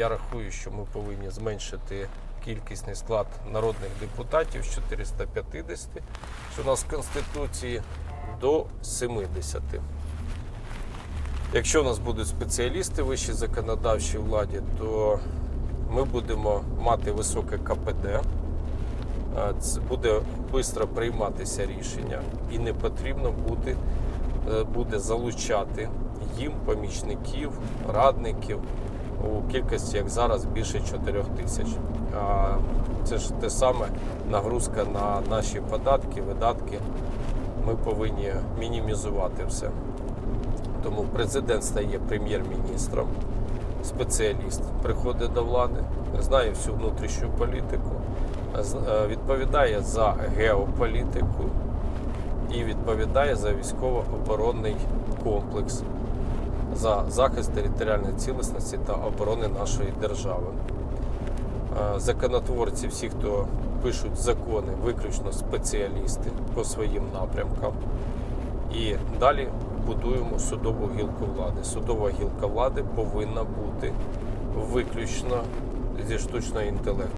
я рахую, що ми повинні зменшити кількісний склад народних депутатів з 450, що у нас в Конституції, до 70. Якщо у нас будуть спеціалісти вищій законодавчій владі, то ми будемо мати високе КПД. Е, буде швидко прийматися рішення, і не потрібно буде, буде залучати їм помічників, радників у кількості, як зараз, більше 4 тисяч. Це ж те саме нагрузка на наші податки, видатки. Ми повинні мінімізувати все. Тому президент стає прем'єр-міністром, спеціаліст приходить до влади, знає всю внутрішню політику, е, відповідає за геополітику і відповідає за військово-оборонний комплекс, за захист територіальної цілісності та оборони нашої держави. Е, Законотворці, всі, хто пишуть закони, виключно спеціалісти по своїм напрямкам. І далі будуємо судову гілку влади. Судова гілка влади повинна бути виключно зі штучного інтелекту.